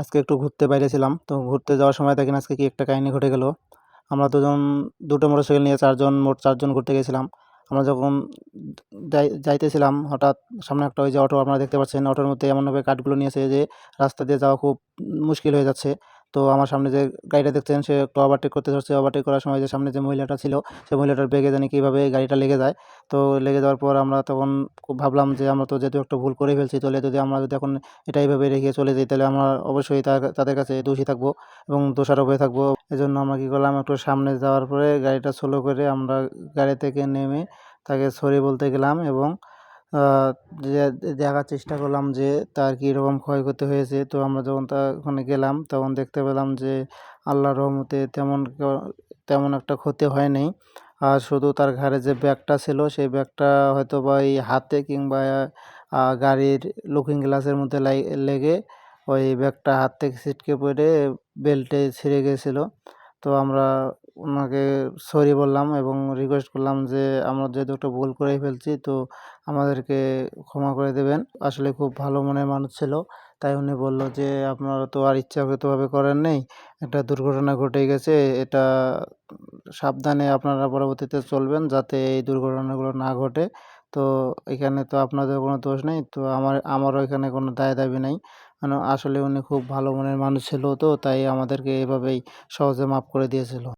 আজকে একটু ঘুরতে বাইরেছিলাম তো ঘুরতে যাওয়ার সময় দেখেন আজকে কি একটা কাহিনী ঘটে গেল। আমরা দুজন, দুটো মোটরসাইকেল নিয়ে চারজন, মোট চারজন ঘুরতে গেছিলাম। আমরা যখন যাই, যাইতেছিলাম, হঠাৎ সামনে একটা ওই যে অটো আপনারা দেখতে পাচ্ছেন, অটোর মধ্যে এমনভাবে কাঠগুলো নিয়েছে যে রাস্তা দিয়ে যাওয়া খুব মুশকিল হয়ে যাচ্ছে। তো আমার সামনে যে গাড়িটা দেখছেন, সে একটু ওভারটেক করতে যাচ্ছে ওভারটেক করার সময় যে সামনে যে মহিলাটা ছিল, সে মহিলাটার ব্রেকে জানি কীভাবে গাড়িটা লেগে যায়। তো লেগে যাওয়ার পর আমরা তখন খুব ভাবলাম যে আমরা তো যেহেতু একটা ভুল করে ফেলছি, তাহলে যদি আমরা যদি এখন এটা এইভাবে রেখে চলে যাই, তাহলে আমরা অবশ্যই তাদের কাছে দোষী থাকব এবং দোষারোপ হয়ে থাকব। এজন্য আমরা কী করলাম, একটু সামনে যাওয়ার পরে গাড়িটা স্লো করে আমরা গাড়ি থেকে নেমে তাকে সরি বলতে গেলাম এবং দেখার চেষ্টা করলাম যে তার কীরকম ক্ষয়ক্ষতি হয়েছে। তো আমরা যখন তা ওখানে গেলাম, তখন দেখতে পেলাম যে আল্লাহর রহমতে তেমন তেমন একটা ক্ষতি হয়নি। আর শুধু তার ঘাড়ে যে ব্যাগটা ছিল, সেই ব্যাগটা হয়তো বা এই হাতে কিংবা গাড়ির লুকিং গ্লাসের মধ্যে লেগে ওই ব্যাগটা হাত থেকে ছিটকে পড়ে বেল্টে ছিঁড়ে গেছিল। তো আমরা ওনাকে সরি বললাম এবং রিকোয়েস্ট করলাম যে, আমরা যেহেতু একটা ভুল করেই ফেলছি, তো আমাদেরকে ক্ষমা করে দেবেন। আসলে খুব ভালো মনের মানুষ ছিল, তাই উনি বলল যে, আপনারা তো আর ইচ্ছাকৃতভাবে করেন নেই, একটা দুর্ঘটনা ঘটে গেছে, এটা সাবধানে আপনারা পরবর্তীতে চলবেন যাতে এই দুর্ঘটনাগুলো না ঘটে। তো এখানে তো আপনাদের কোনো দোষ নেই, তো আমার আমারও এখানে কোনো দায় দাবি নেই। মানে আসলে উনি খুব ভালো মনের মানুষ ছিল তো, তাই আমাদেরকে এভাবেই সহজে মাফ করে দিয়েছিল।